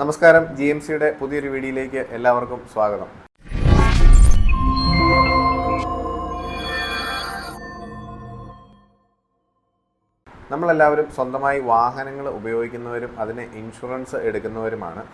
നമസ്കാരം. G M സിയുടെ പുതിയൊരു വീഡിയോയിലേക്ക് എല്ലാവർക്കും സ്വാഗതം. നമ്മളെല്ലാവരും സ്വന്തമായി വാഹനങ്ങൾ ഉപയോഗിക്കുന്നവരും അതിന് ഇൻഷുറൻസ് എടുക്കുന്നവരുമാണ്.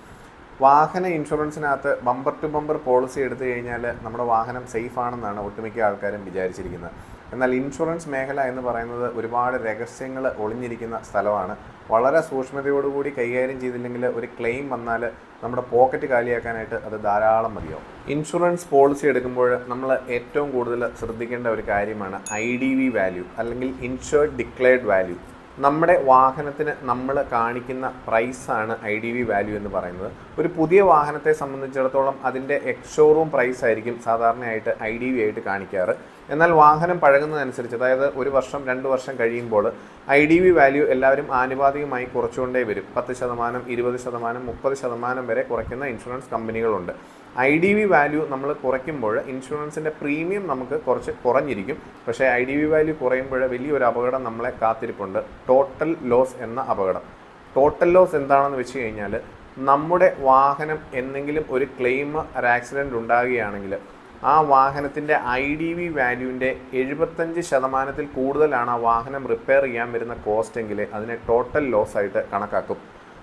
വാഹന ഇൻഷുറൻസിനകത്ത് ബമ്പർ ടു ബമ്പർ പോളിസി എടുത്തു കഴിഞ്ഞാൽ നമ്മുടെ വാഹനം സേഫ് ആണെന്നാണ് ഒട്ടുമിക്ക ആൾക്കാരും വിചാരിച്ചിരിക്കുന്നത്. എന്നാൽ ഇൻഷുറൻസ് മേഖല എന്ന് പറയുന്നത് ഒരുപാട് രഹസ്യങ്ങൾ ഒളിഞ്ഞിരിക്കുന്ന സ്ഥലമാണ്. വളരെ സൂക്ഷ്മതയോടുകൂടി കൈകാര്യം ചെയ്തില്ലെങ്കിൽ ഒരു ക്ലെയിം വന്നാൽ നമ്മുടെ പോക്കറ്റ് കാലിയാക്കാനായിട്ട് അത് ധാരാളം മതിയാവും. ഇൻഷുറൻസ് പോളിസി എടുക്കുമ്പോൾ നമ്മൾ ഏറ്റവും കൂടുതൽ ശ്രദ്ധിക്കേണ്ട ഒരു കാര്യമാണ് ഐ ഡി വി വാല്യൂ അല്ലെങ്കിൽ ഇൻഷുർഡ് ഡിക്ലെയർഡ് വാല്യൂ. നമ്മുടെ വാഹനത്തിന് നമ്മൾ കാണിക്കുന്ന പ്രൈസാണ് ഐ ഡി വി വാല്യൂ എന്ന് പറയുന്നത്. ഒരു പുതിയ വാഹനത്തെ സംബന്ധിച്ചിടത്തോളം അതിന്റെ എക്സ്ഷോറൂം പ്രൈസ് ആയിരിക്കും സാധാരണയായിട്ട് ഐ ഡി വി ആയിട്ട് കാണിക്കാറ്. എന്നാൽ വാഹനം പഴകുന്നതനുസരിച്ച് അതായത് ഒരു വർഷം രണ്ട് വർഷം കഴിയുമ്പോൾ ഐ ഡി വി വാല്യൂ എല്ലാവരും ആനുപാതികമായി കുറച്ചുകൊണ്ടേ വരും. പത്ത് ശതമാനം ഇരുപത് ശതമാനം മുപ്പത് ശതമാനം വരെ കുറയ്ക്കുന്ന ഇൻഷുറൻസ് കമ്പനികളുണ്ട്. ഐ ഡി വി വാല്യൂ നമ്മൾ കുറയ്ക്കുമ്പോൾ ഇൻഷുറൻസിന്റെ പ്രീമിയം നമുക്ക് കുറച്ച് കുറഞ്ഞിരിക്കും. പക്ഷേ ഐ ഡി വി വാല്യൂ കുറയുമ്പോൾ വലിയൊരു അപകടം നമ്മളെ കാത്തിരിപ്പുണ്ട്. ടോട്ടൽ ലോസ് എന്ന അപകടം. ടോട്ടൽ ലോസ് എന്താണെന്ന് വെച്ച് കഴിഞ്ഞാൽ നമ്മുടെ വാഹനം എന്തെങ്കിലും ഒരു ക്ലെയിം ഒരു ആക്സിഡന്റ് ഉണ്ടാകുകയാണെങ്കിൽ ആ വാഹനത്തിന്റെ ഐ ഡി വി വാല്യൂവിന്റെ എഴുപത്തഞ്ച് ശതമാനത്തിൽ കൂടുതലാണ് ആ വാഹനം റിപ്പയർ ചെയ്യാൻ വരുന്ന കോസ്റ്റ് എങ്കിൽ അതിനെ ടോട്ടൽ ലോസ് ആയിട്ട് കണക്കാക്കും.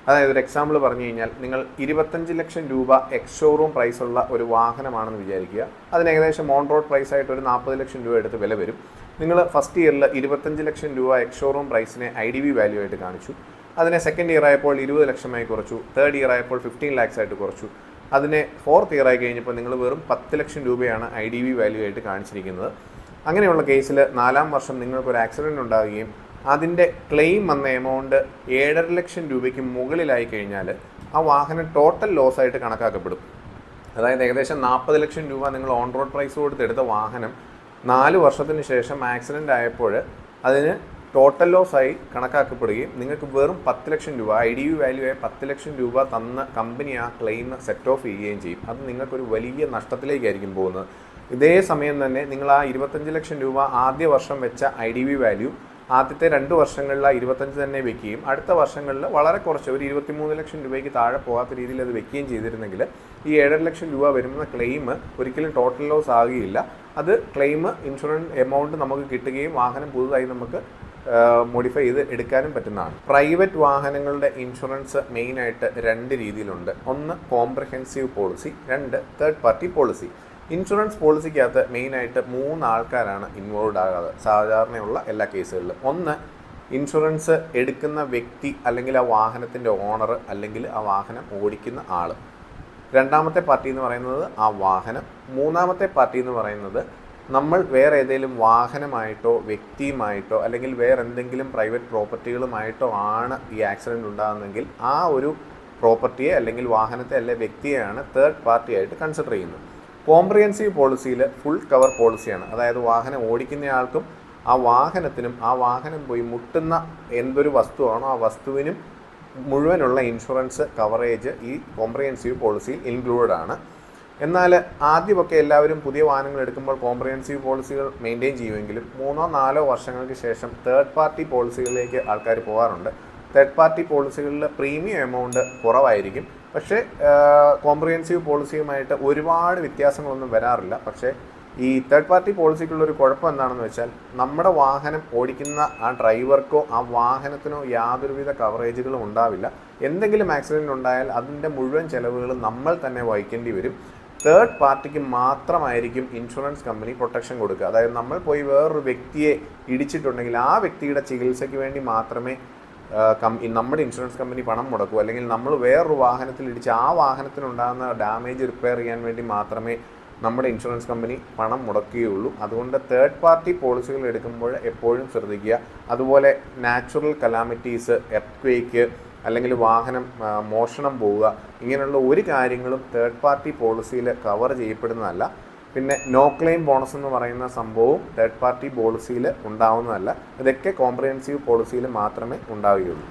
അതായത് ഒരു എക്സാമ്പിൾ പറഞ്ഞു കഴിഞ്ഞാൽ നിങ്ങൾ ഇരുപത്തഞ്ച് ലക്ഷം രൂപ എക്സ് ഷോറൂം പ്രൈസുള്ള ഒരു വാഹനമാണെന്ന് വിചാരിക്കുക. അതിന് ഏകദേശം ഓൺ റോഡ് പ്രൈസ് ആയിട്ട് ഒരു നാൽപ്പത് ലക്ഷം രൂപ എടുത്ത് വില വരും. നിങ്ങൾ ഫസ്റ്റ് ഇയറിൽ ഇരുപത്തഞ്ച് ലക്ഷം രൂപ എക്സ് ഷോറൂം പ്രൈസിനെ ഐ ഡി വി വാല്യൂ ആയിട്ട് കാണിച്ചു. അതിനെ സെക്കൻഡ് ഇയർ ആയപ്പോൾ ഇരുപത് ലക്ഷമായി കുറച്ചു. തേർഡ് ഇയർ ആയപ്പോൾ ഫിഫ്റ്റീൻ ലാക്സ് ആയിട്ട് കുറച്ചു. അതിനെ ഫോർത്ത് ഇയർ ആയി കഴിഞ്ഞപ്പോൾ നിങ്ങൾ വെറും പത്ത് ലക്ഷം രൂപയാണ് ഐ ഡി വി വാല്യൂ ആയിട്ട് കാണിച്ചിരിക്കുന്നത്. അങ്ങനെയുള്ള കേസിൽ നാലാം വർഷം നിങ്ങൾക്കൊരു ആക്സിഡന്റ് ഉണ്ടാവുകയും അതിന്റെ ക്ലെയിം വന്ന എമൗണ്ട് ഏഴര ലക്ഷം രൂപയ്ക്ക് മുകളിലായി കഴിഞ്ഞാൽ ആ വാഹനം ടോട്ടൽ ലോസ് ആയിട്ട് കണക്കാക്കപ്പെടും. അതായത് ഏകദേശം നാൽപ്പത് ലക്ഷം രൂപ നിങ്ങൾ ഓൺ റോഡ് പ്രൈസ് കൊടുത്തെടുത്ത വാഹനം നാല് വർഷത്തിന് ശേഷം ആക്സിഡന്റ് ആയപ്പോൾ അതിന് ടോട്ടൽ ലോസ് ആയി കണക്കാക്കപ്പെടുകയും നിങ്ങൾക്ക് വെറും പത്ത് ലക്ഷം രൂപ ഐ ഡി യു വാല്യൂ ആയ പത്ത് ലക്ഷം രൂപ തന്ന കമ്പനി ആ ക്ലെയിം സെറ്റ് ഓഫ് ചെയ്യുകയും ചെയ്യും. അത് നിങ്ങൾക്കൊരു വലിയ നഷ്ടത്തിലേക്കായിരിക്കും പോകുന്നത്. ഇതേ സമയം തന്നെ നിങ്ങൾ ആ ഇരുപത്തഞ്ച് ലക്ഷം രൂപ ആദ്യ വർഷം വെച്ച ഐ ഡി വി വാല്യൂ ആദ്യത്തെ രണ്ട് വർഷങ്ങളിൽ ആ ഇരുപത്തഞ്ച് തന്നെ വെക്കുകയും അടുത്ത വർഷങ്ങളിൽ വളരെ കുറച്ച് ഒരു ഇരുപത്തിമൂന്ന് ലക്ഷം രൂപയ്ക്ക് താഴെ പോകാത്ത രീതിയിൽ അത് വെക്കുകയും ചെയ്തിരുന്നെങ്കിൽ ഈ ഏഴര ലക്ഷം രൂപ വരുന്ന ക്ലെയിം ഒരിക്കലും ടോട്ടൽ ലോസ് ആകുകയില്ല. അത് ക്ലെയിം ഇൻഷുറൻസ് എമൗണ്ട് നമുക്ക് കിട്ടുകയും വാഹനം പുതുതായി നമുക്ക് മോഡിഫൈ ചെയ്ത് എടുക്കാനും പറ്റുന്നതാണ്. പ്രൈവറ്റ് വാഹനങ്ങളുടെ ഇൻഷുറൻസ് മെയിനായിട്ട് രണ്ട് രീതിയിലുണ്ട്. ഒന്ന് കോംപ്രഹെൻസീവ് പോളിസി രണ്ട് തേർഡ് പാർട്ടി പോളിസി ഇൻഷുറൻസ് പോളിസിക്കകത്ത് മെയിനായിട്ട് മൂന്ന് ആൾക്കാരാണ് ഇൻവോൾവ് ആകാതെ സാധാരണയുള്ള എല്ലാ കേസുകളിലും ഒന്ന് ഇൻഷുറൻസ് എടുക്കുന്ന വ്യക്തി അല്ലെങ്കിൽ ആ വാഹനത്തിന്റെ ഓണർ അല്ലെങ്കിൽ ആ വാഹനം ഓടിക്കുന്ന ആൾ രണ്ടാമത്തെ പാർട്ടി എന്ന് പറയുന്നത് ആ വാഹനം. മൂന്നാമത്തെ പാർട്ടി എന്ന് പറയുന്നത് നമ്മൾ വേറെ ഏതെങ്കിലും വാഹനമായിട്ടോ വ്യക്തിയുമായിട്ടോ അല്ലെങ്കിൽ വേറെ എന്തെങ്കിലും പ്രൈവറ്റ് പ്രോപ്പർട്ടികളുമായിട്ടോ ആണ് ഈ ആക്സിഡന്റ് ഉണ്ടാകുന്നതെങ്കിൽ ആ ഒരു പ്രോപ്പർട്ടിയെ അല്ലെങ്കിൽ വാഹനത്തെ അല്ലെ വ്യക്തിയെയാണ് തേർഡ് പാർട്ടി ആയിട്ട് കൺസിഡർ ചെയ്യുന്നത്. കോംപ്രിഹെൻസീവ് പോളിസിയിൽ ഫുൾ കവർ പോളിസിയാണ് അതായത് വാഹനം ഓടിക്കുന്നയാൾക്കും ആ വാഹനത്തിനും ആ വാഹനം പോയി മുട്ടുന്ന എന്തൊരു വസ്തുവാണോ ആ വസ്തുവിനും മുഴുവനുള്ള ഇൻഷുറൻസ് കവറേജ് ഈ കോംപ്രിഹെൻസീവ് പോളിസിയിൽ ഇൻക്ലൂഡഡ് ആണ്. എന്നാൽ ആദ്യമൊക്കെ എല്ലാവരും പുതിയ വാഹനങ്ങൾ എടുക്കുമ്പോൾ കോംപ്രിഹെൻസീവ് പോളിസികൾ മെയിന്റെയിൻ ചെയ്യുമെങ്കിലും മൂന്നോ നാലോ വർഷങ്ങൾക്ക് ശേഷം തേർഡ് പാർട്ടി പോളിസികളിലേക്ക് ആൾക്കാർ പോകാറുണ്ട്. തേർഡ് പാർട്ടി പോളിസികളിൽ പ്രീമിയം എമൗണ്ട് കുറവായിരിക്കും. പക്ഷേ കോംപ്രിഹെൻസീവ് പോളിസിയുമായിട്ട് ഒരുപാട് വ്യത്യാസങ്ങളൊന്നും വരാറില്ല. പക്ഷേ ഈ തേർഡ് പാർട്ടി പോളിസിക്കുള്ള ഒരു കുഴപ്പം എന്താണെന്ന് വെച്ചാൽ നമ്മുടെ വാഹനം ഓടിക്കുന്ന ആ ഡ്രൈവർക്കോ ആ വാഹനത്തിനോ യാതൊരുവിധ കവറേജുകളും ഉണ്ടാവില്ല. എന്തെങ്കിലും ആക്സിഡന്റ് ഉണ്ടായാൽ അതിന്റെ മുഴുവൻ ചിലവുകളും നമ്മൾ തന്നെ വഹിക്കേണ്ടി വരും. തേർഡ് പാർട്ടിക്ക് മാത്രമായിരിക്കും ഇൻഷുറൻസ് കമ്പനി പ്രൊട്ടക്ഷൻ കൊടുക്കുക. അതായത് നമ്മൾ പോയി വേറൊരു വ്യക്തിയെ ഇടിച്ചിട്ടുണ്ടെങ്കിൽ ആ വ്യക്തിയുടെ ചികിത്സയ്ക്ക് വേണ്ടി മാത്രമേ നമ്മുടെ ഇൻഷുറൻസ് കമ്പനി പണം മുടക്കൂ. അല്ലെങ്കിൽ നമ്മൾ വേറൊരു വാഹനത്തിൽ ഇടിച്ച് ആ വാഹനത്തിനുണ്ടാകുന്ന ഡാമേജ് റിപ്പയർ ചെയ്യാൻ വേണ്ടി മാത്രമേ നമ്മുടെ ഇൻഷുറൻസ് കമ്പനി പണം മുടക്കുകയുള്ളൂ. അതുകൊണ്ട് തേർഡ് പാർട്ടി പോളിസികൾ എടുക്കുമ്പോൾ എപ്പോഴും ശ്രദ്ധിക്കുക. അതുപോലെ നാച്ചുറൽ കലാമിറ്റീസ് എർത്ത് അല്ലെങ്കിൽ വാഹനം മോഷണം പോവുക ഇങ്ങനെയുള്ള ഒരു കാര്യങ്ങളും തേർഡ് പാർട്ടി പോളിസിയിൽ കവർ ചെയ്യപ്പെടുന്നതല്ല. പിന്നെ നോ ക്ലെയിം ബോണസ് എന്ന് പറയുന്ന സംഭവവും തേർഡ് പാർട്ടി പോളിസിയിൽ ഉണ്ടാവുന്നതല്ല. ഇതൊക്കെ കോംപ്രിഹെൻസീവ് പോളിസിയിൽ മാത്രമേ ഉണ്ടാവുകയുള്ളൂ.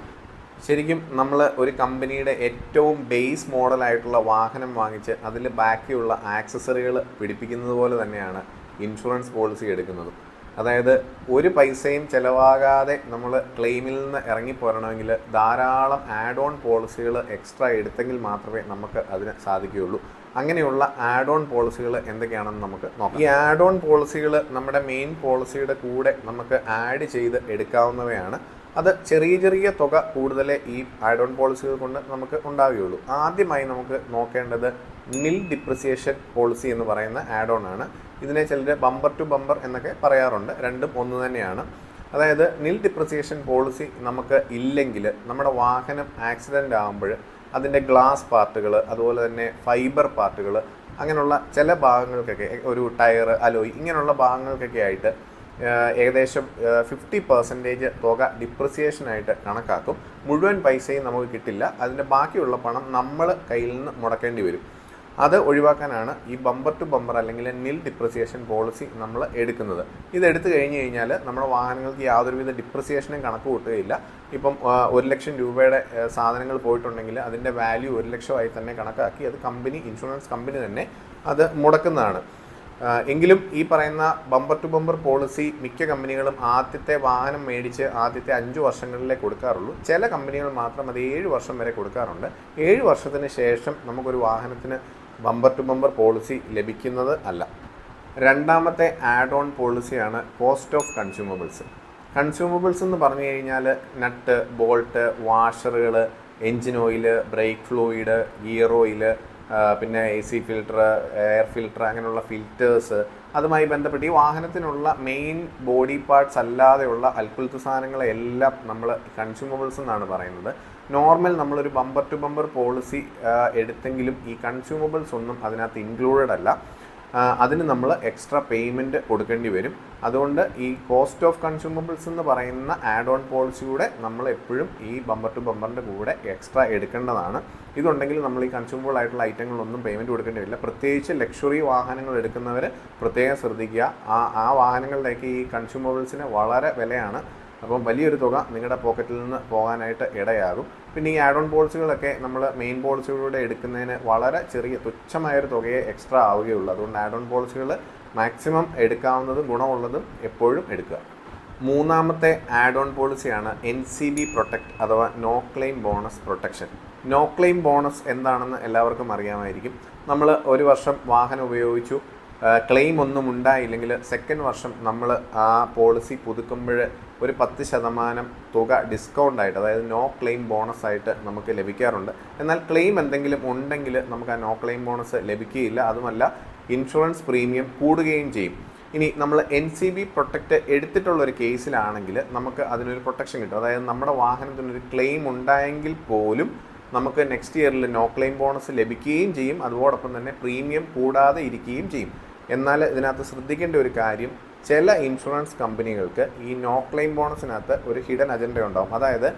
ശരിക്കും നമ്മൾ ഒരു കമ്പനിയുടെ ഏറ്റവും ബേസ് മോഡലായിട്ടുള്ള വാഹനം വാങ്ങിച്ച് അതിൽ ബാക്കിയുള്ള ആക്സസറികൾ പിടിപ്പിക്കുന്നത് പോലെ തന്നെയാണ് ഇൻഷുറൻസ് പോളിസി എടുക്കുന്നതും. അതായത് ഒരു പൈസയും ചിലവാകാതെ നമ്മൾ ക്ലെയിമിൽ നിന്ന് ഇറങ്ങിപ്പോരണമെങ്കിൽ ധാരാളം ആഡ് ഓൺ പോളിസികൾ എക്സ്ട്രാ എടുത്തെങ്കിൽ മാത്രമേ നമുക്ക് അതിന് സാധിക്കുകയുള്ളൂ. അങ്ങനെയുള്ള ആഡ് ഓൺ പോളിസികൾ എന്തൊക്കെയാണെന്ന് നമുക്ക് നോക്കാം. ഈ ആഡ് ഓൺ പോളിസികൾ നമ്മുടെ മെയിൻ പോളിസിയുടെ കൂടെ നമുക്ക് ആഡ് ചെയ്ത് എടുക്കാവുന്നവയാണ്. അത് ചെറിയ ചെറിയ തുക കൂടുതലേ ഈ ആഡ് ഓൺ പോളിസികൾ കൊണ്ട് നമുക്ക് ഉണ്ടാവുകയുള്ളൂ. ആദ്യമായി നമുക്ക് നോക്കേണ്ടത് നിൽ ഡിപ്രിസിയേഷൻ പോളിസി എന്ന് പറയുന്ന ആഡ് ഓൺ ആണ്. ഇതിനെ ചിലർ ബമ്പർ ടു ബമ്പർ എന്നൊക്കെ പറയാറുണ്ട്. രണ്ടും ഒന്ന് തന്നെയാണ്. അതായത് നിൽ ഡിപ്രിസിയേഷൻ പോളിസി നമുക്ക് ഇല്ലെങ്കിൽ നമ്മുടെ വാഹനം ആക്സിഡന്റ് ആകുമ്പോൾ അതിന്റെ ഗ്ലാസ് പാർട്ടുകൾ അതുപോലെ തന്നെ ഫൈബർ പാർട്ടുകൾ അങ്ങനെയുള്ള ചില ഭാഗങ്ങൾക്കൊക്കെ ഒരു ടയർ അലോയ് ഇങ്ങനെയുള്ള ഭാഗങ്ങൾക്കൊക്കെ ആയിട്ട് ഏകദേശം ഫിഫ്റ്റി പെർസെന്റേജ് തുക ഡിപ്രിസിയേഷനായിട്ട് കണക്കാക്കും. മുഴുവൻ പൈസയും നമുക്ക് കിട്ടില്ല. അതിന്റെ ബാക്കിയുള്ള പണം നമ്മൾ കയ്യിൽ നിന്ന് മുടക്കേണ്ടി വരും. അത് ഒഴിവാക്കാനാണ് ഈ ബമ്പർ ടു ബമ്പർ അല്ലെങ്കിൽ നിൽ ഡിപ്രിസിയേഷൻ പോളിസി നമ്മൾ എടുക്കുന്നത്. ഇത് എടുത്തു കഴിഞ്ഞ് കഴിഞ്ഞാൽ നമ്മുടെ വാഹനങ്ങൾക്ക് യാതൊരുവിധ ഡിപ്രിസിയേഷനും കണക്ക് കൂട്ടുകയില്ല. ഇപ്പം ഒരു ലക്ഷം രൂപയുടെ സാധനങ്ങൾ പോയിട്ടുണ്ടെങ്കിൽ അതിന്റെ വാല്യൂ ഒരു ലക്ഷമായി തന്നെ കണക്കാക്കി അത് കമ്പനി ഇൻഷുറൻസ് കമ്പനി തന്നെ അത് മുടക്കുന്നതാണ്. എങ്കിലും ഈ പറയുന്ന ബമ്പർ ടു ബമ്പർ പോളിസി മിക്ക കമ്പനികളും ആദ്യത്തെ വാഹനം മേടിച്ച് ആദ്യത്തെ അഞ്ച് വർഷങ്ങളിലേ കൊടുക്കാറുള്ളൂ. ചില കമ്പനികൾ മാത്രം അത് ഏഴ് വർഷം വരെ കൊടുക്കാറുണ്ട്. ഏഴ് വർഷത്തിന് ശേഷം നമുക്കൊരു വാഹനത്തിന് ബമ്പർ ടു ബമ്പർ പോളിസി ലഭിക്കുന്നത് അല്ല. രണ്ടാമത്തെ ആഡ് ഓൺ പോളിസിയാണ് കോസ്റ്റ് ഓഫ് കൺസ്യൂമബിൾസ് കൺസ്യൂമബിൾസ് എന്ന് പറഞ്ഞു കഴിഞ്ഞാൽ nut bolt വാഷറുകൾ engine oil brake fluid gear oil പിന്നെ A C filter air filter അങ്ങനെയുള്ള ഫിൽറ്റേഴ്സ് അതുമായി ബന്ധപ്പെട്ട് ഈ വാഹനത്തിനുള്ള മെയിൻ ബോഡി പാർട്സ് അല്ലാതെയുള്ള അൽക്കുൽത്ത് സാധനങ്ങളെല്ലാം നമ്മൾ കൺസ്യൂമബിൾസ് എന്നാണ് പറയുന്നത്. നോർമൽ നമ്മളൊരു ബമ്പർ ടു ബമ്പർ പോളിസി എടുത്തെങ്കിലും ഈ കൺസ്യൂമബിൾസ് ഒന്നും അതിനകത്ത് ഇൻക്ലൂഡഡ് അല്ല. അതിന് നമ്മൾ എക്സ്ട്രാ പേയ്മെന്റ് കൊടുക്കേണ്ടി വരും. അതുകൊണ്ട് ഈ കോസ്റ്റ് ഓഫ് കൺസ്യൂമബിൾസ് എന്ന് പറയുന്ന ആഡ് ഓൺ പോളിസിയുടെ നമ്മൾ എപ്പോഴും ഈ ബമ്പർ ടു ബമ്പറിന്റെ കൂടെ എക്സ്ട്രാ എടുക്കേണ്ടതാണ്. ഇതുണ്ടെങ്കിൽ നമ്മൾ ഈ കൺസ്യൂമബിൾ ആയിട്ടുള്ള ഐറ്റങ്ങളൊന്നും പേയ്മെന്റ് കൊടുക്കേണ്ടി വരില്ല. പ്രത്യേകിച്ച് ലക്ഷറി വാഹനങ്ങൾ എടുക്കുന്നവർ പ്രത്യേകം ശ്രദ്ധിക്കുക. ആ ആ വാഹനങ്ങളിലേക്ക് ഈ കൺസ്യൂമബിൾസിന് വളരെ വിലയാണ്. അപ്പം വലിയൊരു തുക നിങ്ങളുടെ പോക്കറ്റിൽ നിന്ന് പോകാനായിട്ട് ഇടയാകും. പിന്നെ ഈ ആഡ് ഓൺ പോളിസികളൊക്കെ നമ്മൾ മെയിൻ പോളിസികളിലൂടെ എടുക്കുന്നതിന് വളരെ ചെറിയ തുച്ഛമായൊരു തുകയെ എക്സ്ട്രാ ആവുകയുള്ളൂ. അതുകൊണ്ട് ആഡ് ഓൺ പോളിസികൾ മാക്സിമം എടുക്കാവുന്നതും ഗുണമുള്ളതും എപ്പോഴും എടുക്കുക. മൂന്നാമത്തെ ആഡ് ഓൺ പോളിസിയാണ് എൻ സി ബി പ്രൊട്ടക്ട് അഥവാ no claim bonus protection no claim bonus എന്താണെന്ന് എല്ലാവർക്കും അറിയാമായിരിക്കും. നമ്മൾ ഒരു വർഷം വാഹനം ഉപയോഗിച്ചു. ക്ലെയിം ഒന്നും ഉണ്ടായില്ലെങ്കിൽ സെക്കൻഡ് വർഷം നമ്മൾ ആ പോളിസി പുതുക്കുമ്പോൾ ഒരു പത്ത് ശതമാനം തുക ഡിസ്കൗണ്ട് ആയിട്ട് അതായത് നോ ക്ലെയിം ബോണസ് ആയിട്ട് നമുക്ക് ലഭിക്കാറുണ്ട്. എന്നാൽ ക്ലെയിം എന്തെങ്കിലും ഉണ്ടെങ്കിൽ നമുക്ക് ആ നോ ക്ലെയിം ബോണസ് ലഭിക്കുകയില്ല. അതുമല്ല ഇൻഷുറൻസ് പ്രീമിയം കൂടുകയും ചെയ്യും. ഇനി നമ്മൾ എൻ സി ബി പ്രൊട്ടക്റ്റ് എടുത്തിട്ടുള്ള ഒരു കേസിലാണെങ്കിൽ നമുക്ക് അതിനൊരു പ്രൊട്ടക്ഷൻ കിട്ടും. അതായത് നമ്മുടെ വാഹനത്തിനൊരു ക്ലെയിം ഉണ്ടായെങ്കിൽ പോലും നമുക്ക് നെക്സ്റ്റ് ഇയറിൽ നോ ക്ലെയിം ബോണസ് ലഭിക്കുകയും ചെയ്യും. അതോടൊപ്പം തന്നെ പ്രീമിയം കൂടാതെ ഇരിക്കുകയും ചെയ്യും. എന്നാൽ ഇതിനകത്ത് ശ്രദ്ധിക്കേണ്ട ഒരു കാര്യം ചില ഇൻഷുറൻസ് കമ്പനികൾക്ക് ഈ നോ ക്ലെയിം ബോണസിനകത്ത് ഒരു ഹിഡൻ അജണ്ട ഉണ്ടാവും. അതായത്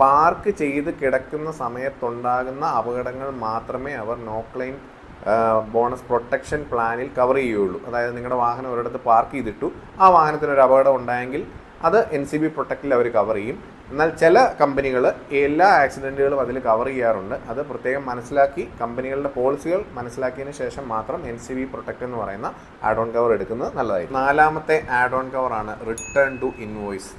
പാർക്ക് ചെയ്ത് കിടക്കുന്ന സമയത്തുണ്ടാകുന്ന അപകടങ്ങൾ മാത്രമേ അവർ നോ ക്ലെയിം ബോണസ് പ്രൊട്ടക്ഷൻ പ്ലാനിൽ കവർ ചെയ്യുള്ളൂ അതായത് നിങ്ങളുടെ വാഹനം ഒരിടത്ത് പാർക്ക് ചെയ്തിട്ടു ആ വാഹനത്തിന് ഒരു അപകടം ഉണ്ടായെങ്കിൽ അത് എൻ സി ബി പ്രൊട്ടക്റ്റിൽ അവർ കവർ ചെയ്യും. എന്നാൽ ചില കമ്പനികൾ എല്ലാ ആക്സിഡന്റുകളും അതിൽ കവർ ചെയ്യാറുണ്ട്. അത് പ്രത്യേകം മനസ്സിലാക്കി കമ്പനികളുടെ പോളിസികൾ മനസ്സിലാക്കിയതിന് ശേഷം മാത്രം എൻ സി ബി പ്രൊട്ടക്റ്റ് എന്ന് പറയുന്ന ആഡ് ഓൺ കവർ എടുക്കുന്നത് നല്ലതായിരിക്കും. നാലാമത്തെ ആഡ് ഓൺ കവറാണ് റിട്ടേൺ ടു ഇൻവോയ്സ്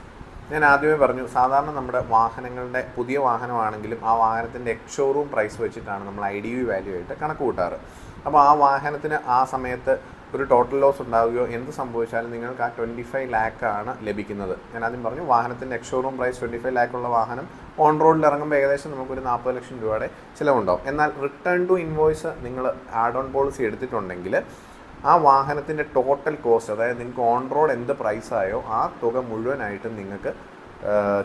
ഞാൻ ആദ്യമേ പറഞ്ഞു സാധാരണ നമ്മുടെ വാഹനങ്ങളുടെ പുതിയ വാഹനമാണെങ്കിലും ആ വാഹനത്തിന്റെ എക്സ് ഷോറൂം പ്രൈസ് വെച്ചിട്ടാണ് നമ്മൾ ഐ ഡി വി വാല്യൂ ആയിട്ട് കണക്ക് കൂട്ടാറ്. അപ്പോൾ ആ വാഹനത്തിന് ആ സമയത്ത് ഒരു ടോട്ടൽ ലോസ് ഉണ്ടാവുകയോ എന്ത് സംഭവിച്ചാലും നിങ്ങൾക്ക് ആ ട്വന്റി ഫൈവ് ലാക്കാണ് ലഭിക്കുന്നത്. ഞാൻ ആദ്യം പറഞ്ഞു വാഹനത്തിന്റെ ex showroom price twenty five ലാക്കുള്ള വാഹനം ഓൺ റോഡിൽ ഇറങ്ങുമ്പോൾ ഏകദേശം നമുക്കൊരു നാൽപ്പത് ലക്ഷം രൂപയുടെ ചിലവുണ്ടാവും. എന്നാൽ റിട്ടേൺ ടു ഇൻവോയ്സ് നിങ്ങൾ ആഡ് ഓൺ പോളിസി എടുത്തിട്ടുണ്ടെങ്കിൽ ആ വാഹനത്തിന്റെ ടോട്ടൽ കോസ്റ്റ് അതായത് നിങ്ങൾക്ക് ഓൺ റോഡ് എന്ത് പ്രൈസായോ ആ തുക മുഴുവനായിട്ടും നിങ്ങൾക്ക്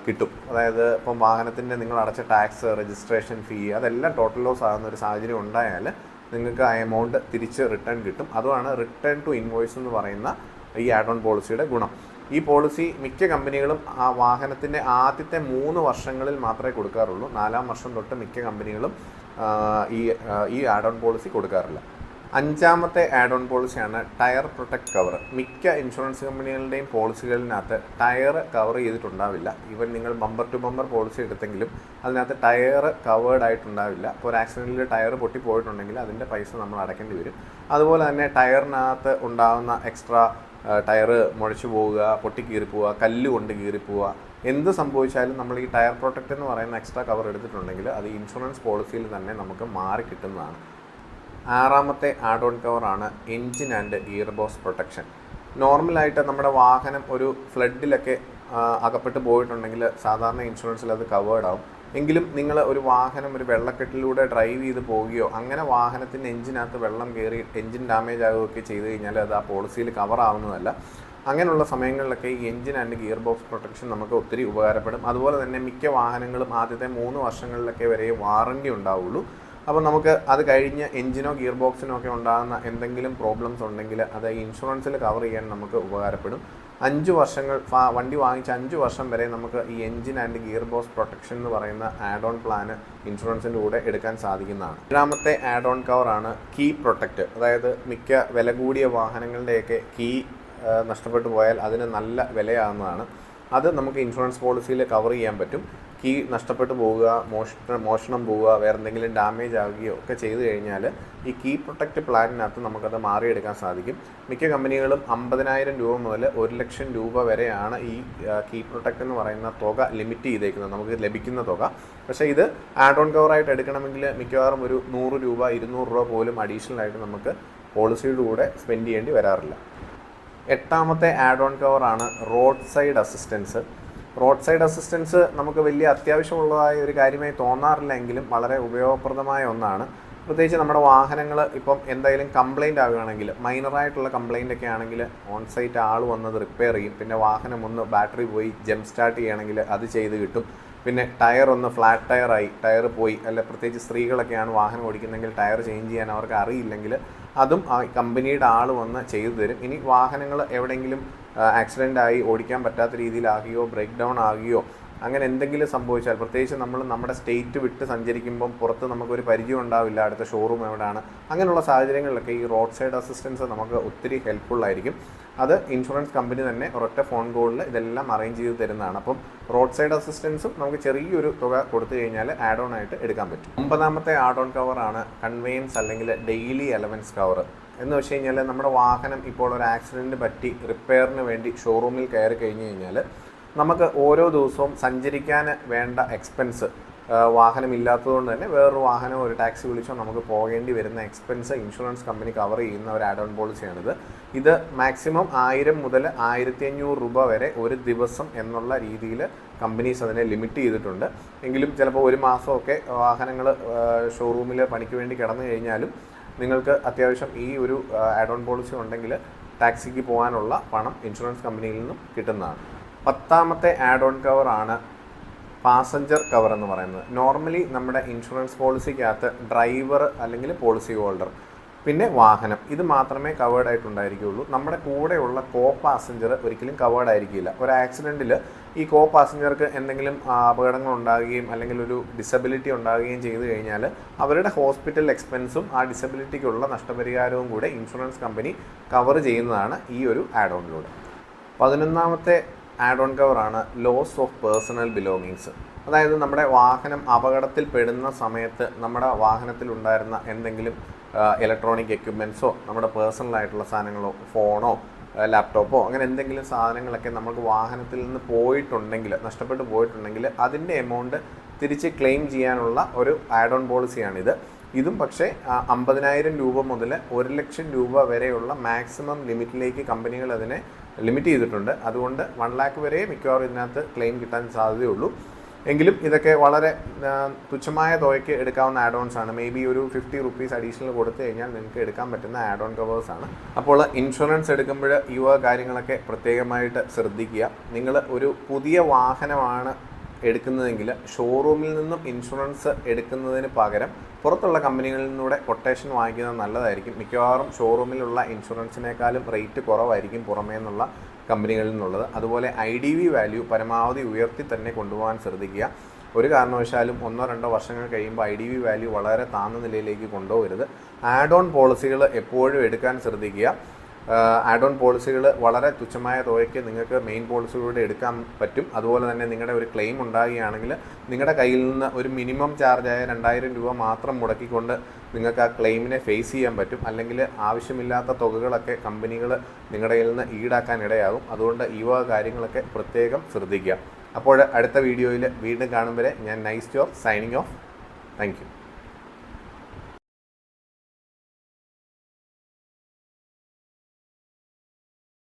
കിട്ടും. അതായത് ഇപ്പം വാഹനത്തിന്റെ നിങ്ങൾ അടച്ച ടാക്സ് രജിസ്ട്രേഷൻ ഫീ അതെല്ലാം ടോട്ടൽ ലോസ് ആകുന്ന ഒരു സാഹചര്യം ഉണ്ടായാൽ നിങ്ങൾക്ക് ആ എമൗണ്ട് തിരിച്ച് റിട്ടേൺ കിട്ടും. അതുമാണ് റിട്ടേൺ ടു ഇൻവോയ്സ് എന്ന് പറയുന്ന ഈ ആഡ് ഓൺ പോളിസിയുടെ ഗുണം. ഈ പോളിസി മിക്ക കമ്പനികളും ആ വാഹനത്തിന്റെ ആദ്യത്തെ മൂന്ന് വർഷങ്ങളിൽ മാത്രമേ കൊടുക്കാറുള്ളൂ. നാലാം വർഷം തൊട്ട് മിക്ക കമ്പനികളും ഈ ഈ ആഡ് ഓൺ പോളിസി കൊടുക്കാറില്ല. അഞ്ചാമത്തെ ആഡ് ഓൺ പോളിസിയാണ് ടയർ പ്രൊട്ടക്ട് കവർ മിക്ക ഇൻഷുറൻസ് കമ്പനികളുടെയും പോളിസികളിനകത്ത് ടയർ കവർ ചെയ്തിട്ടുണ്ടാവില്ല. ഈവൻ നിങ്ങൾ ബമ്പർ ടു ബമ്പർ പോളിസി എടുത്തെങ്കിലും അതിനകത്ത് ടയർ കവേർഡ് ആയിട്ടുണ്ടാവില്ല. ഇപ്പോൾ ഒരു ആക്സിഡന്റിൽ ടയർ പൊട്ടിപ്പോയിട്ടുണ്ടെങ്കിൽ അതിന്റെ പൈസ നമ്മൾ അടയ്ക്കേണ്ടി വരും. അതുപോലെ തന്നെ ടയറിനകത്ത് ഉണ്ടാകുന്ന എക്സ്ട്രാ ടയർ മുഴച്ചു പോവുക പൊട്ടി കീറിപ്പോവുക കല്ല് കൊണ്ട് കീറിപ്പോവുക എന്ത് സംഭവിച്ചാലും നമ്മൾ ഈ ടയർ പ്രൊട്ടക്റ്റ് എന്ന് പറയുന്ന എക്സ്ട്രാ കവർ എടുത്തിട്ടുണ്ടെങ്കിൽ അത് ഇൻഷുറൻസ് പോളിസിയിൽ തന്നെ നമുക്ക് മാറി കിട്ടുന്നതാണ്. ആറാമത്തെ ആഡ് ഓൺ കവറാണ് എൻജിൻ ആൻഡ് ഇയർബോസ് പ്രൊട്ടക്ഷൻ നോർമലായിട്ട് നമ്മുടെ വാഹനം ഒരു ഫ്ലഡിലൊക്കെ അകപ്പെട്ട് പോയിട്ടുണ്ടെങ്കിൽ സാധാരണ ഇൻഷുറൻസിൽ അത് കവേർഡ് ആവും. എങ്കിലും നിങ്ങൾ ഒരു വാഹനം ഒരു വെള്ളക്കെട്ടിലൂടെ ഡ്രൈവ് ചെയ്ത് പോവുകയോ അങ്ങനെ വാഹനത്തിന്റെ എഞ്ചിനകത്ത് വെള്ളം കയറി എഞ്ചിൻ ഡാമേജ് ആകുകയൊക്കെ ചെയ്ത് കഴിഞ്ഞാൽ അത് ആ പോളിസിയിൽ കവർ ആവുന്നതല്ല. അങ്ങനെയുള്ള സമയങ്ങളിലൊക്കെ ഈ engine and gear box protection നമുക്ക് ഒത്തിരി ഉപകാരപ്പെടും. അതുപോലെ തന്നെ മിക്ക വാഹനങ്ങളും ആദ്യത്തെ മൂന്ന് വർഷങ്ങളിലൊക്കെ വരെ വാറണ്ടി ഉണ്ടാവുള്ളൂ. അപ്പോൾ നമുക്ക് അത് കഴിഞ്ഞ് എഞ്ചിനോ ഗിയർ ബോക്സിനോ ഒക്കെ ഉണ്ടാകുന്ന എന്തെങ്കിലും പ്രോബ്ലംസ് ഉണ്ടെങ്കിൽ അത് ഇൻഷുറൻസിൽ കവർ ചെയ്യാൻ നമുക്ക് ഉപകാരപ്പെടും. അഞ്ച് വർഷങ്ങൾ വണ്ടി വാങ്ങിച്ച അഞ്ച് വർഷം വരെ നമുക്ക് ഈ engine and gear box protection എന്ന് പറയുന്ന ആഡ് ഓൺ പ്ലാന് ഇൻഷുറൻസിന്റെ കൂടെ എടുക്കാൻ സാധിക്കുന്നതാണ്. ഏഴാമത്തെ ആഡ് ഓൺ കവറാണ് കീ പ്രൊട്ടക്റ്റ് അതായത് മിക്ക വില കൂടിയ വാഹനങ്ങളുടെയൊക്കെ കീ നഷ്ടപ്പെട്ടു പോയാൽ അതിന് നല്ല വിലയാകുന്നതാണ് അത് നമുക്ക് ഇൻഷുറൻസ് പോളിസിയിൽ കവർ ചെയ്യാൻ പറ്റും. കീ നഷ്ടപ്പെട്ടു പോവുക മോഷണ മോഷണം പോവുക വേറെ എന്തെങ്കിലും ഡാമേജ് ആവുകയോ ഒക്കെ ചെയ്തു കഴിഞ്ഞാൽ ഈ കീ പ്രൊട്ടക്റ്റ് പ്ലാനിനകത്ത് നമുക്കത് മാറിയെടുക്കാൻ സാധിക്കും. മിക്ക കമ്പനികളും അമ്പതിനായിരം രൂപ മുതൽ ഒരു ലക്ഷം രൂപ വരെയാണ് ഈ കീ പ്രൊട്ടക്റ്റ് എന്ന് പറയുന്ന തുക ലിമിറ്റ് ചെയ്തേക്കുന്നത്. നമുക്ക് ലഭിക്കുന്ന തുക. പക്ഷേ ഇത് ആഡ് ഓൺ കവറായിട്ട് എടുക്കണമെങ്കിൽ മിക്കവാറും ഒരു നൂറ് രൂപ ഇരുന്നൂറ് രൂപ പോലും അഡീഷണൽ ആയിട്ട് നമുക്ക് പോളിസിയുടെ കൂടെ സ്പെൻഡ് ചെയ്യേണ്ടി വരാറില്ല. എട്ടാമത്തെ add on കവറാണ് road side assistance road side assistance നമുക്ക് വലിയ അത്യാവശ്യമുള്ളതായ ഒരു കാര്യമായി തോന്നാറില്ലെങ്കിലും വളരെ ഉപയോഗപ്രദമായ ഒന്നാണ്. പ്രത്യേകിച്ച് നമ്മുടെ വാഹനങ്ങൾ ഇപ്പം എന്തായാലും കംപ്ലൈന്റ് ആവുകയാണെങ്കിൽ മൈനറായിട്ടുള്ള കംപ്ലൈന്റ് ഒക്കെ ആണെങ്കിൽ ഓൺ സൈറ്റ് ആൾ വന്നത് റിപ്പയർ ചെയ്യും. പിന്നെ വാഹനം ഒന്ന് ബാറ്ററി പോയി ജം സ്റ്റാർട്ട് ചെയ്യണമെങ്കിൽ അത് ചെയ്ത് കിട്ടും. പിന്നെ ടയർ ഒന്ന് ഫ്ലാറ്റ് ടയറായി ടയർ പോയി. അല്ല പ്രത്യേകിച്ച് സ്ത്രീകളൊക്കെയാണ് വാഹനം ഓടിക്കുന്നതെങ്കിൽ ടയർ ചേഞ്ച് ചെയ്യാൻ അവർക്ക് അറിയില്ലെങ്കിൽ അതും ആ കമ്പനിയുടെ ആൾ വന്ന് ചെയ്തു തരും. ഇനി വാഹനങ്ങൾ എവിടെയെങ്കിലും ആക്സിഡന്റ് ആയി ഓടിക്കാൻ പറ്റാത്ത രീതിയിലാകുകയോ ബ്രേക്ക് ഡൗൺ ആകുകയോ അങ്ങനെ എന്തെങ്കിലും സംഭവിച്ചാൽ പ്രത്യേകിച്ച് നമ്മൾ നമ്മുടെ സ്റ്റേറ്റ് വിട്ട് സഞ്ചരിക്കുമ്പം പുറത്ത് നമുക്കൊരു പരിചയം ഉണ്ടാവില്ല അടുത്ത ഷോറൂം എവിടെയാണ് അങ്ങനെയുള്ള സാഹചര്യങ്ങളിലൊക്കെ ഈ റോഡ് സൈഡ് അസിസ്റ്റൻസ് നമുക്ക് ഒത്തിരി ഹെൽപ്ഫുൾ ആയിരിക്കും. അത് ഇൻഷുറൻസ് കമ്പനി തന്നെ ഒരൊറ്റ ഫോൺ കോളിൽ ഇതെല്ലാം അറേഞ്ച് ചെയ്ത് തരുന്നതാണ്. അപ്പം റോഡ് സൈഡ് അസിസ്റ്റൻസും നമുക്ക് ചെറിയൊരു തുക കൊടുത്തു കഴിഞ്ഞാൽ ആഡ് ഓൺ ആയിട്ട് എടുക്കാൻ പറ്റും. ഒമ്പതാമത്തെ ആഡ് ഓൺ കവറാണ് കൺവെയൻസ് അല്ലെങ്കിൽ ഡെയിലി അലവൻസ് കവർ എന്ന് വെച്ച് കഴിഞ്ഞാൽ നമ്മുടെ വാഹനം ഇപ്പോൾ ഒരു ആക്സിഡന്റ് പറ്റി റിപ്പയറിന് വേണ്ടി ഷോറൂമിൽ കയറി കഴിഞ്ഞ് കഴിഞ്ഞാൽ നമുക്ക് ഓരോ ദിവസവും സഞ്ചരിക്കാൻ വേണ്ട എക്സ്പെൻസ് വാഹനം ഇല്ലാത്തതുകൊണ്ട് തന്നെ വേറൊരു വാഹനം ഒരു ടാക്സി വിളിച്ചോ നമുക്ക് പോകേണ്ടി വരുന്ന എക്സ്പെൻസ് ഇൻഷുറൻസ് കമ്പനി കവർ ചെയ്യുന്ന ഒരു ആഡ് ഓൺ പോളിസിയാണിത് ഇത് മാക്സിമം ആയിരം മുതൽ ആയിരത്തി അഞ്ഞൂറ് രൂപ വരെ ഒരു ദിവസം എന്നുള്ള രീതിയിൽ കമ്പനീസ് അതിനെ ലിമിറ്റ് ചെയ്തിട്ടുണ്ട്. എങ്കിലും ചിലപ്പോൾ ഒരു മാസമൊക്കെ വാഹനങ്ങൾ ഷോറൂമിൽ പണിക്ക് വേണ്ടി കിടന്നു കഴിഞ്ഞാലും നിങ്ങൾക്ക് അത്യാവശ്യം ഈ ഒരു ആഡ് ഓൺ പോളിസി ഉണ്ടെങ്കിൽ ടാക്സിക്ക് പോകാനുള്ള പണം ഇൻഷുറൻസ് കമ്പനിയിൽ നിന്നും കിട്ടുന്നതാണ്. പത്താമത്തെ ആഡ് ഓൺ കവറാണ് പാസഞ്ചർ കവർ എന്ന് പറയുന്നത്. നോർമലി നമ്മുടെ ഇൻഷുറൻസ് പോളിസിക്കകത്ത് ഡ്രൈവർ അല്ലെങ്കിൽ പോളിസി ഹോൾഡർ പിന്നെ വാഹനം ഇത് മാത്രമേ കവേർഡ് ആയിട്ടുണ്ടായിരിക്കുകയുള്ളൂ നമ്മുടെ കൂടെയുള്ള കോ പാസഞ്ചർ ഒരിക്കലും കവേർഡ് ആയിരിക്കില്ല. ഒരു ആക്സിഡന്റിൽ ഈ കോ പാസഞ്ചർക്ക് എന്തെങ്കിലും അപകടങ്ങൾ ഉണ്ടാകുകയും അല്ലെങ്കിൽ ഒരു ഡിസബിലിറ്റി ഉണ്ടാകുകയും ചെയ്തു കഴിഞ്ഞാൽ അവരുടെ ഹോസ്പിറ്റൽ എക്സ്പെൻസും ആ ഡിസബിലിറ്റിക്കുള്ള നഷ്ടപരിഹാരവും കൂടെ ഇൻഷുറൻസ് കമ്പനി കവർ ചെയ്യുന്നതാണ് ഈ ഒരു ആഡ് ഓണിലൂടെ പതിനൊന്നാമത്തെ ആഡ് ഓൺ കവർ ആണ് ലോസ് ഓഫ് പേഴ്സണൽ ബിലോങ്ങിങ്സ് അതായത് നമ്മുടെ വാഹനം അപകടത്തിൽ പെടുന്ന സമയത്ത് നമ്മുടെ വാഹനത്തിൽ ഉണ്ടായിരുന്ന എന്തെങ്കിലും ഇലക്ട്രോണിക് എക്യുപ്മെന്റ്സോ നമ്മുടെ പേഴ്സണൽ ആയിട്ടുള്ള സാധനങ്ങളോ ഫോണോ ലാപ്ടോപ്പോ അങ്ങനെ എന്തെങ്കിലും സാധനങ്ങളൊക്കെ നമുക്ക് വാഹനത്തിൽ നിന്ന് പോയിട്ടുണ്ടെങ്കിൽ നഷ്ടപ്പെട്ടു പോയിട്ടുണ്ടെങ്കിൽ അതിന്റെ എമൗണ്ട് തിരിച്ച് ക്ലെയിം ചെയ്യാനുള്ള ഒരു ആഡ് ഓൺ പോളിസിയാണിത് ഇതും പക്ഷേ അമ്പതിനായിരം രൂപ മുതൽ ഒരു ലക്ഷം രൂപ വരെയുള്ള മാക്സിമം ലിമിറ്റിലേക്ക് കമ്പനികൾ അതിനെ ലിമിറ്റ് ചെയ്തിട്ടുണ്ട്. അതുകൊണ്ട് വൺ ലാക്ക് വരെ മിക്കവാറും ഇതിനകത്ത് ക്ലെയിം കിട്ടാൻ സാധ്യതയുള്ളൂ. എങ്കിലും ഇതൊക്കെ വളരെ തുച്ഛമായ തുകയ്ക്ക് എടുക്കാവുന്ന ആഡ് ഓൺസ് ആണ്. മേ ബി ഒരു ഫിഫ്റ്റി റുപ്പീസ് അഡീഷണൽ കൊടുത്തു കഴിഞ്ഞാൽ നിങ്ങൾക്ക് എടുക്കാൻ പറ്റുന്ന ആഡ് ഓൺ കവേഴ്സ് ആണ്. അപ്പോൾ ഇൻഷുറൻസ് എടുക്കുമ്പോൾ ഈ കാര്യങ്ങളൊക്കെ പ്രത്യേകമായിട്ട് ശ്രദ്ധിക്കുക. നിങ്ങൾ ഒരു പുതിയ വാഹനമാണ് എടുക്കുന്നതെങ്കിൽ ഷോറൂമിൽ നിന്നും ഇൻഷുറൻസ് എടുക്കുന്നതിന് പകരം പുറത്തുള്ള കമ്പനികളിൽ നിന്നൂടെ കൊട്ടേഷൻ വാങ്ങിക്കുന്നത് നല്ലതായിരിക്കും. മിക്കവാറും ഷോറൂമിലുള്ള ഇൻഷുറൻസിനേക്കാളും റേറ്റ് കുറവായിരിക്കും പുറമേ നിന്നുള്ള കമ്പനികളിൽ നിന്നുള്ളത്. അതുപോലെ ഐ ഡി വി വാല്യൂ പരമാവധി ഉയർത്തി തന്നെ കൊണ്ടുപോകാൻ ശ്രദ്ധിക്കുക. ഒരു കാരണവശാലും ഒന്നോ രണ്ടോ വർഷങ്ങൾ കഴിയുമ്പോൾ ഐ ഡി വി വാല്യൂ വളരെ താഴ്ന്ന നിലയിലേക്ക് കൊണ്ടുപോകരുത്. ആഡ് ഓൺ പോളിസികൾ എപ്പോഴും എടുക്കാൻ ശ്രദ്ധിക്കുക. ആഡ് ഓൺ പോളിസികൾ വളരെ തുച്ഛമായ തുകയ്ക്ക് നിങ്ങൾക്ക് മെയിൻ പോളിസികളിലൂടെ എടുക്കാൻ പറ്റും. അതുപോലെ തന്നെ നിങ്ങളുടെ ഒരു ക്ലെയിം ഉണ്ടാകുകയാണെങ്കിൽ നിങ്ങളുടെ കയ്യിൽ നിന്ന് ഒരു മിനിമം ചാർജായ രണ്ടായിരം രൂപ മാത്രം മുടക്കിക്കൊണ്ട് നിങ്ങൾക്ക് ആ ക്ലെയിമിനെ ഫേസ് ചെയ്യാൻ പറ്റും. അല്ലെങ്കിൽ ആവശ്യമില്ലാത്ത തുകകളൊക്കെ കമ്പനികൾ നിങ്ങളുടെ കയ്യിൽ നിന്ന് ഈടാക്കാൻ ഇടയാകും. അതുകൊണ്ട് ഈ വക കാര്യങ്ങളൊക്കെ പ്രത്യേകം ശ്രദ്ധിക്കുക. അപ്പോൾ അടുത്ത വീഡിയോയിൽ വീണ്ടും കാണും വരെ ഞാൻ nice job signing off thank